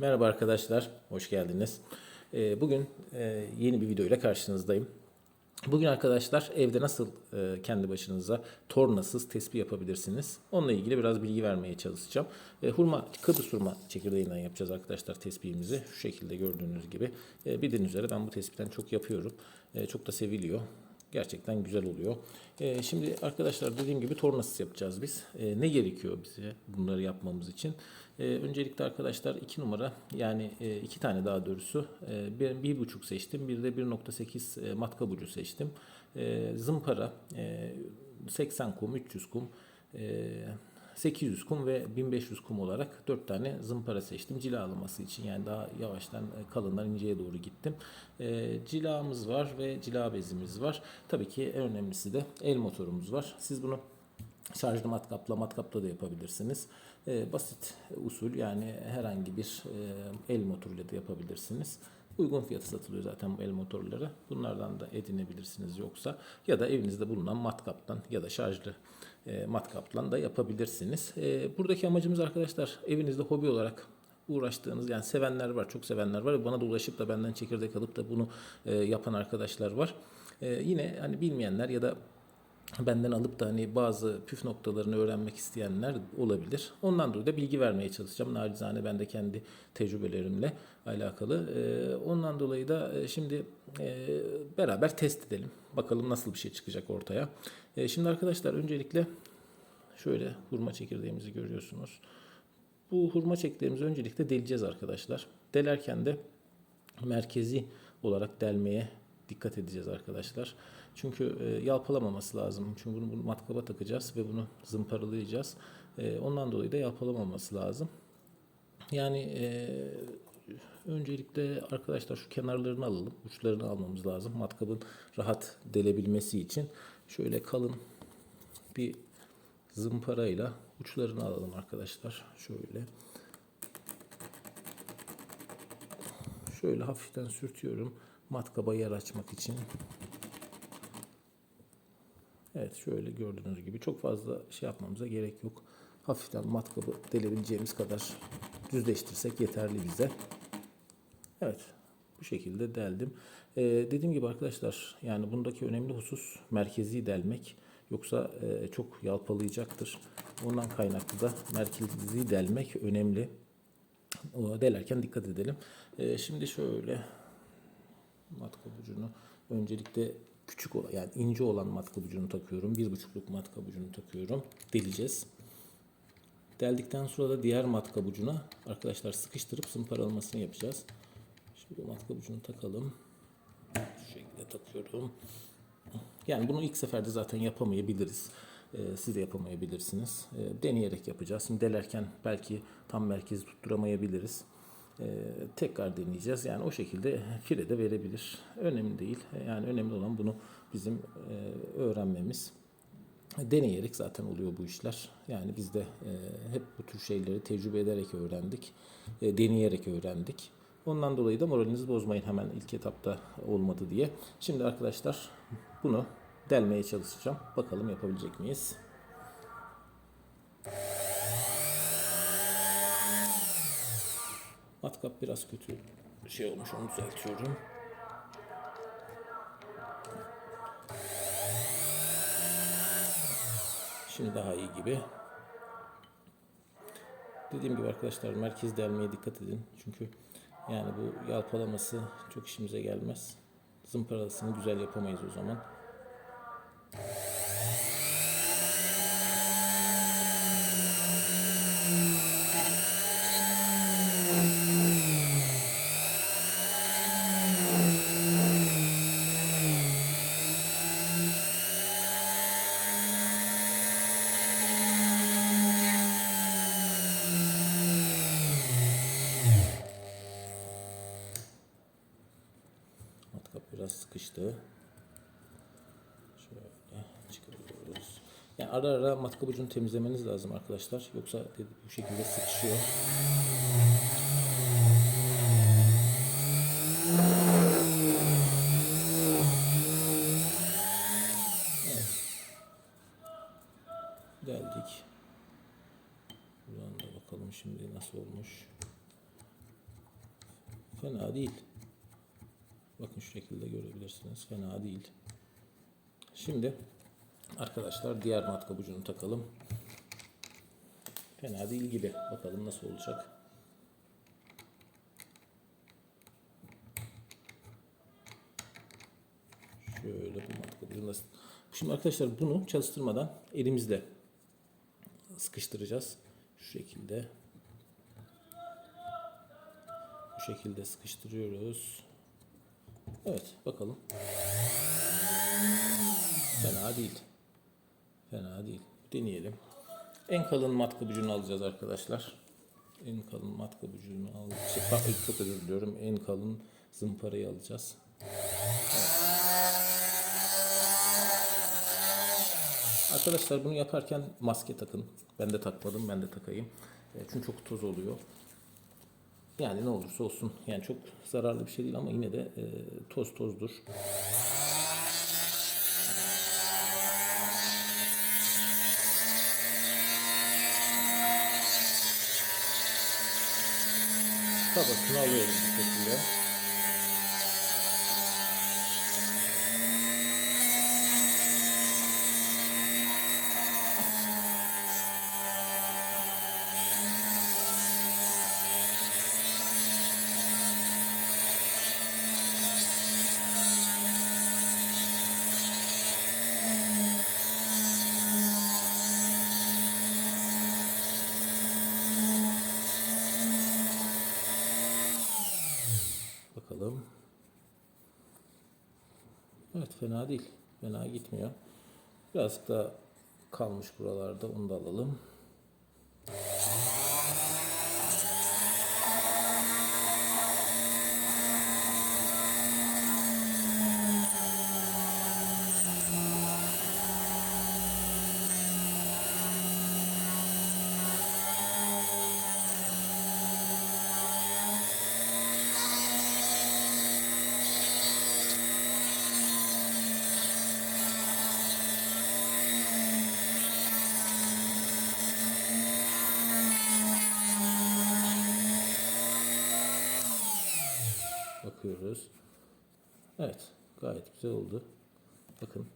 Merhaba arkadaşlar, hoş geldiniz. Ee, Bugün e, yeni bir video ile karşınızdayım. Bugün arkadaşlar evde nasıl e, kendi başınıza tornasız tespih yapabilirsiniz? Onunla ilgili biraz bilgi vermeye çalışacağım. E, Hurma, Kıbrıs hurma çekirdeğinden yapacağız arkadaşlar tespihimizi. Şu şekilde gördüğünüz gibi. Bildiğiniz üzere ben bu tespihten çok yapıyorum. Çok da seviliyor. Gerçekten güzel oluyor. Ee, şimdi arkadaşlar dediğim gibi tornasız yapacağız biz. Ee, ne gerekiyor bize bunları yapmamız için? Ee, öncelikle arkadaşlar iki numara yani e, iki tane daha doğrusu e, bir, bir buçuk seçtim. Bir de 1.8 e, matkap ucu seçtim. E, zımpara e, 80 kum, 300 kum, e, 800 kum ve 1500 kum olarak 4 tane zımpara seçtim. Cilalaması için yani daha yavaştan e, kalından inceye doğru gittim. E, cilamız var ve cila bezimiz var. Tabii ki en önemlisi de el motorumuz var. Siz bunu şarjlı matkapla matkapla da yapabilirsiniz. E, basit usul yani herhangi bir e, el motoruyla da yapabilirsiniz. Uygun fiyatı satılıyor zaten bu el motorları. Bunlardan da edinebilirsiniz yoksa ya da evinizde bulunan matkaptan ya da şarjlı e, matkapla da yapabilirsiniz. E, buradaki amacımız arkadaşlar evinizde hobi olarak uğraştığınız yani sevenler var, çok sevenler var. Bana da ulaşıp da benden çekirdek alıp da bunu e, yapan arkadaşlar var. E, yine hani bilmeyenler ya da benden alıp da hani bazı püf noktalarını öğrenmek isteyenler olabilir. Ondan dolayı da bilgi vermeye çalışacağım. Nacizane ben de kendi tecrübelerimle alakalı. Ee, ondan dolayı da e, şimdi e, beraber test edelim. Bakalım nasıl bir şey çıkacak ortaya. E, şimdi arkadaşlar öncelikle şöyle hurma çekirdeğimizi görüyorsunuz. Bu hurma çekirdeğimizi öncelikle deleceğiz arkadaşlar. Delerken de merkezi olarak delmeye dikkat edeceğiz arkadaşlar. Çünkü e, yalpalamaması lazım. Çünkü bunu, bunu matkaba takacağız ve bunu zımparalayacağız. E, ondan dolayı da yalpalamaması lazım. Yani e, öncelikle arkadaşlar şu kenarlarını alalım. Uçlarını almamız lazım. Matkabın rahat delebilmesi için. Şöyle kalın bir zımparayla uçlarını alalım arkadaşlar. Şöyle. Şöyle hafiften sürtüyorum. Matkaba yer açmak için. Evet şöyle gördüğünüz gibi çok fazla şey yapmamıza gerek yok. Hafiften matkabı delebileceğimiz kadar düzleştirsek yeterli bize. Evet bu şekilde deldim. Ee, dediğim gibi arkadaşlar yani bundaki önemli husus merkezi delmek. Yoksa e, çok yalpalayacaktır. Ondan kaynaklı da merkezi delmek önemli. O delerken dikkat edelim. Ee, şimdi şöyle matkap ucunu öncelikle küçük olan yani ince olan matkap ucunu takıyorum. Bir buçukluk matkap ucunu takıyorum. Deleceğiz. Deldikten sonra da diğer matkap ucuna arkadaşlar sıkıştırıp zımparalamasını yapacağız. Şimdi matkap ucunu takalım. Şu şekilde takıyorum. Yani bunu ilk seferde zaten yapamayabiliriz. Ee, siz de yapamayabilirsiniz. Ee, deneyerek yapacağız. Şimdi delerken belki tam merkezi tutturamayabiliriz. Ee, tekrar deneyeceğiz. Yani o şekilde fire de verebilir. Önemli değil. Yani önemli olan bunu bizim e, öğrenmemiz. Deneyerek zaten oluyor bu işler. Yani biz de e, hep bu tür şeyleri tecrübe ederek öğrendik. E, deneyerek öğrendik. Ondan dolayı da moralinizi bozmayın hemen ilk etapta olmadı diye. Şimdi arkadaşlar bunu delmeye çalışacağım. Bakalım yapabilecek miyiz? Matkap biraz kötü şey olmuş onu düzeltiyorum. Şimdi daha iyi gibi. Dediğim gibi arkadaşlar merkez delmeye dikkat edin. Çünkü yani bu yalpalaması çok işimize gelmez. Zımparalasını güzel yapamayız o zaman. Matkap biraz sıkıştı. Şöyle çıkarıyoruz. Yani ara ara matkap ucunu temizlemeniz lazım arkadaşlar. Yoksa bu şekilde sıkışıyor. Evet. Geldik. Buradan da bakalım şimdi nasıl olmuş. Fena değil. Bakın şu şekilde görebilirsiniz. Fena değil. Şimdi arkadaşlar diğer matkap ucunu takalım. Fena değil gibi. Bakalım nasıl olacak. Şöyle bu matkap ucunu Şimdi arkadaşlar bunu çalıştırmadan elimizle sıkıştıracağız. Şu şekilde. Bu şekilde sıkıştırıyoruz. Evet bakalım. Fena değil. Fena değil. Deneyelim. En kalın matkap ucunu alacağız arkadaşlar. En kalın matkap ucunu alacağız. Pardon, çok özür diliyorum. En kalın zımparayı alacağız. Arkadaşlar bunu yaparken maske takın. Ben de takmadım, ben de takayım. E, Çünkü çok toz oluyor. Yani ne olursa olsun. Yani çok zararlı bir şey değil ama yine de e, toz tozdur. Kabasını alıyoruz bu şekilde. Bakalım. Evet fena değil. Fena gitmiyor. Birazcık da kalmış buralarda. Onu da alalım. Bakıyoruz. Evet. Gayet güzel oldu. Bakın.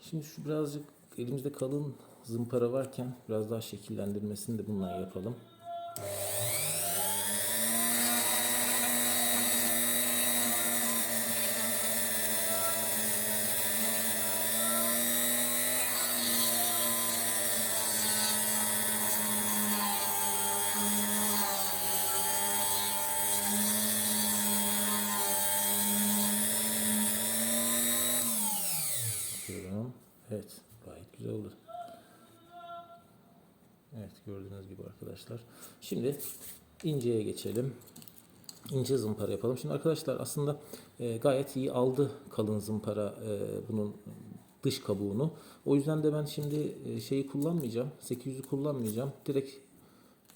Şimdi şu birazcık elimizde kalın zımpara varken biraz daha şekillendirmesini de bununla yapalım. Bakıyorum. Evet. Gayet güzel oldu. Evet gördüğünüz gibi arkadaşlar. Şimdi inceye geçelim. İnce zımpara yapalım. Şimdi arkadaşlar aslında e, gayet iyi aldı kalın zımpara e, bunun dış kabuğunu. O yüzden de ben şimdi e, şeyi kullanmayacağım. 800'ü kullanmayacağım. Direkt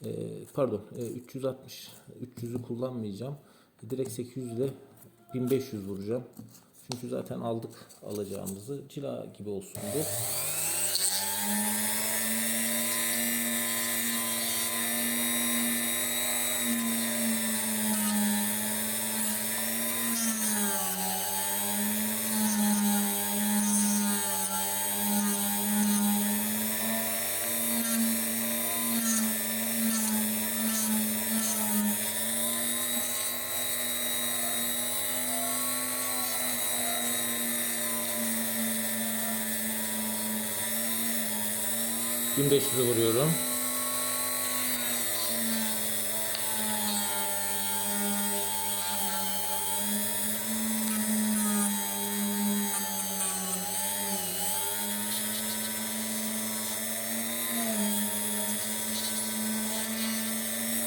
e, pardon e, 360 300'ü kullanmayacağım. Direkt 800 ile 1500 vuracağım. Çünkü zaten aldık alacağımızı. Cila gibi olsun bu. Bin beş yüzü vuruyorum.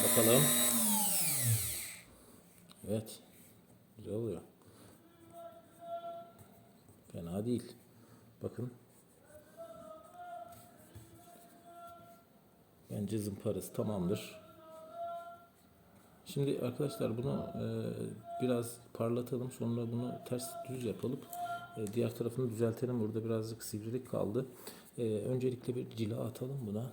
Bakalım. yaparız tamamdır. Şimdi arkadaşlar bunu e, biraz parlatalım sonra bunu ters düz yapalım. E, diğer tarafını düzeltelim. Burada birazcık sivrilik kaldı. E, öncelikle bir cila atalım buna.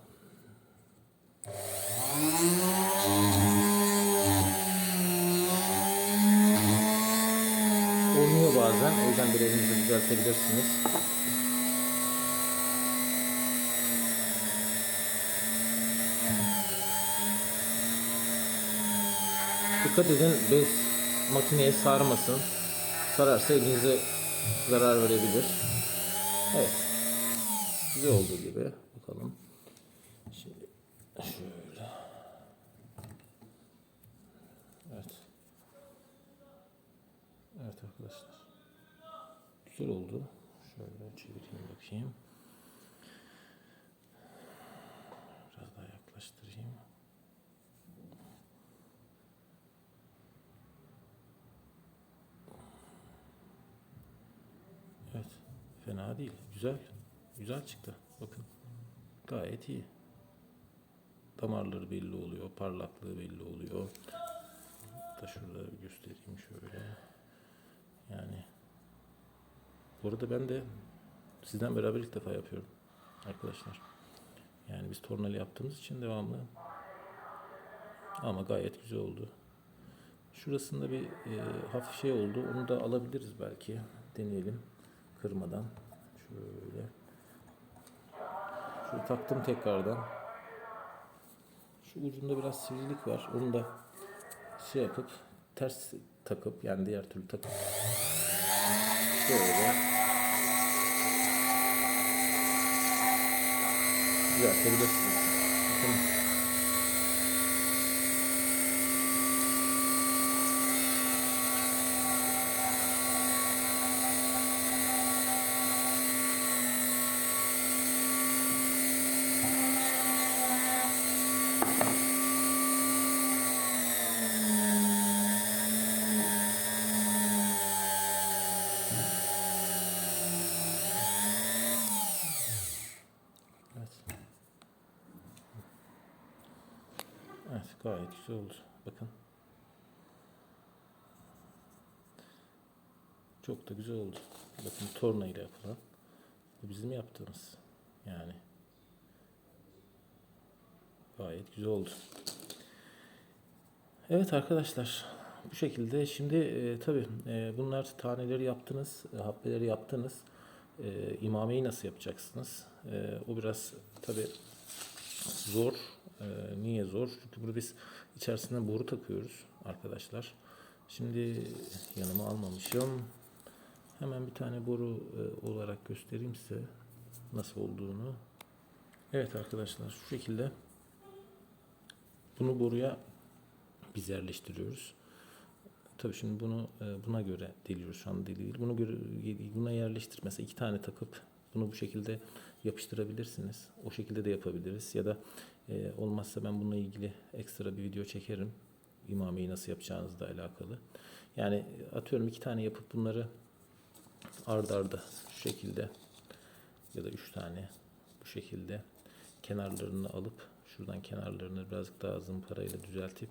Olmuyor bazen. O yüzden bir elinizle düzeltebilirsiniz. Dikkat edin bez makineye sarmasın. Sararsa elinize zarar verebilir. Evet. Güzel olduğu gibi. Bakalım. Şimdi şöyle. Evet. Evet arkadaşlar. Güzel oldu. Şöyle çevireyim bakayım. Biraz daha yaklaştırayım. Evet. Fena değil. Güzel. Güzel çıktı. Bakın. Gayet iyi. Damarları belli oluyor. Parlaklığı belli oluyor. Da şurada göstereyim şöyle. Yani bu arada ben de sizden beraber ilk defa yapıyorum arkadaşlar. Yani biz tornalı yaptığımız için devamlı ama gayet güzel oldu. Şurasında bir e, hafif şey oldu. Onu da alabiliriz belki. Deneyelim. Kırmadan. Şöyle. Şöyle taktım tekrardan. Şu ucunda biraz sivrilik var. Onu da şey yapıp ters takıp yani diğer türlü takıp şöyle düzeltebilirsiniz. Bakın. Evet. Evet gayet güzel oldu. Bakın. Çok da güzel oldu. Bakın torna ile yapılan. Bu bizim yaptığımız. Yani. Gayet güzel oldu. Evet arkadaşlar. Bu şekilde şimdi e, tabii e, bunlar taneleri yaptınız, e, hapbeleri yaptınız. E, imameyi nasıl yapacaksınız? E, o biraz tabii zor. E, niye zor? Çünkü burada biz içerisine boru takıyoruz arkadaşlar. Şimdi yanıma almamışım. Hemen bir tane boru e, olarak göstereyim size nasıl olduğunu. Evet arkadaşlar şu şekilde bunu boruya biz yerleştiriyoruz. Tabii şimdi bunu e, buna göre deliyoruz şu an değil. Bunu göre, buna yerleştir mesela iki tane takıp bunu bu şekilde yapıştırabilirsiniz. O şekilde de yapabiliriz ya da e, olmazsa ben bununla ilgili ekstra bir video çekerim. İmameyi nasıl yapacağınızla alakalı. Yani atıyorum iki tane yapıp bunları ard arda şu şekilde ya da üç tane bu şekilde kenarlarını alıp şuradan kenarlarını birazcık daha zımparayla düzeltip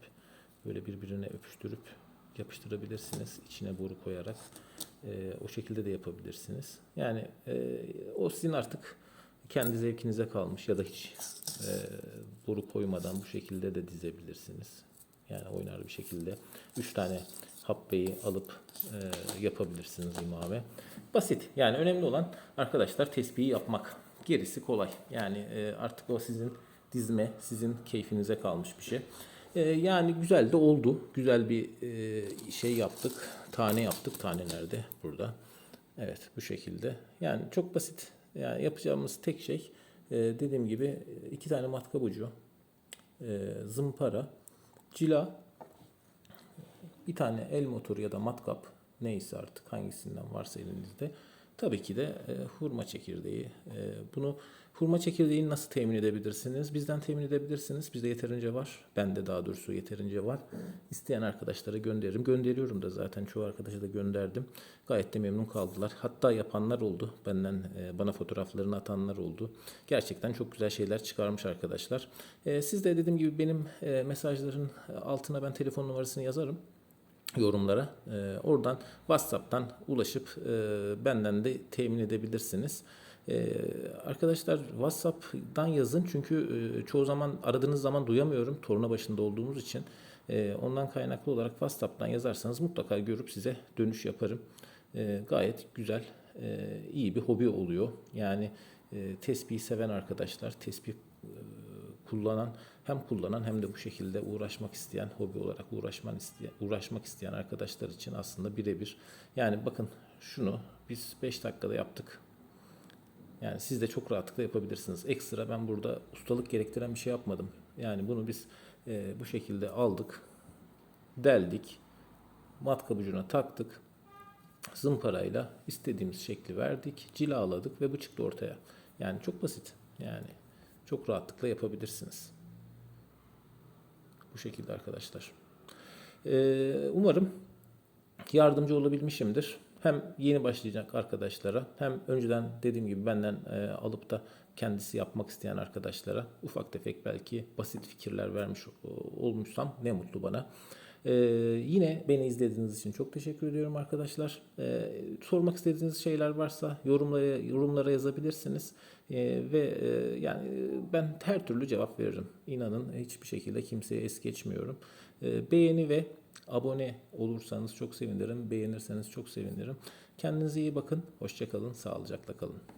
böyle birbirine öpüştürüp yapıştırabilirsiniz içine boru koyarak e, o şekilde de yapabilirsiniz yani e, o sizin artık kendi zevkinize kalmış ya da hiç e, boru koymadan bu şekilde de dizebilirsiniz yani oynar bir şekilde üç tane hapbeyi alıp e, yapabilirsiniz imame basit yani önemli olan arkadaşlar tespihi yapmak gerisi kolay yani e, artık o sizin dizme sizin keyfinize kalmış bir şey. Ee, yani güzel de oldu. Güzel bir e, şey yaptık. Tane yaptık. Tane nerede? Burada. Evet bu şekilde. Yani çok basit. Yani yapacağımız tek şey e, dediğim gibi iki tane matkap ucu, e, zımpara, cila, bir tane el motoru ya da matkap neyse artık hangisinden varsa elinizde. Tabii ki de e, hurma çekirdeği. E, bunu hurma çekirdeğini nasıl temin edebilirsiniz? Bizden temin edebilirsiniz. Bizde yeterince var. Bende daha doğrusu yeterince var. İsteyen arkadaşlara gönderirim. Gönderiyorum da zaten çoğu arkadaşa da gönderdim. Gayet de memnun kaldılar. Hatta yapanlar oldu. Benden e, bana fotoğraflarını atanlar oldu. Gerçekten çok güzel şeyler çıkarmış arkadaşlar. E, siz de dediğim gibi benim e, mesajların altına ben telefon numarasını yazarım yorumlara. Ee, oradan WhatsApp'tan ulaşıp e, benden de temin edebilirsiniz. Ee, arkadaşlar WhatsApp'tan yazın çünkü e, çoğu zaman aradığınız zaman duyamıyorum torna başında olduğumuz için. E, ondan kaynaklı olarak WhatsApp'tan yazarsanız mutlaka görüp size dönüş yaparım. e, gayet güzel, e, iyi bir hobi oluyor. Yani e, tespihi seven arkadaşlar, tesbih e, kullanan hem kullanan hem de bu şekilde uğraşmak isteyen, hobi olarak uğraşman isteyen, uğraşmak isteyen arkadaşlar için aslında birebir. Yani bakın şunu biz 5 dakikada yaptık. Yani siz de çok rahatlıkla yapabilirsiniz. Ekstra ben burada ustalık gerektiren bir şey yapmadım. Yani bunu biz e, bu şekilde aldık, deldik, matkap ucuna taktık, zımparayla istediğimiz şekli verdik, cilaladık ve bu çıktı ortaya. Yani çok basit. Yani çok rahatlıkla yapabilirsiniz. Bu şekilde arkadaşlar. Ee, umarım yardımcı olabilmişimdir. Hem yeni başlayacak arkadaşlara hem önceden dediğim gibi benden e, alıp da kendisi yapmak isteyen arkadaşlara ufak tefek belki basit fikirler vermiş olmuşsam ne mutlu bana. Ee, yine beni izlediğiniz için çok teşekkür ediyorum arkadaşlar. Ee, sormak istediğiniz şeyler varsa yorumlara yorumlara yazabilirsiniz Ee, ve e, yani ben her türlü cevap veririm. İnanın hiçbir şekilde kimseye es geçmiyorum. Ee, beğeni ve abone olursanız çok sevinirim. Beğenirseniz çok sevinirim. Kendinize iyi bakın. Hoşçakalın. Sağlıcakla kalın.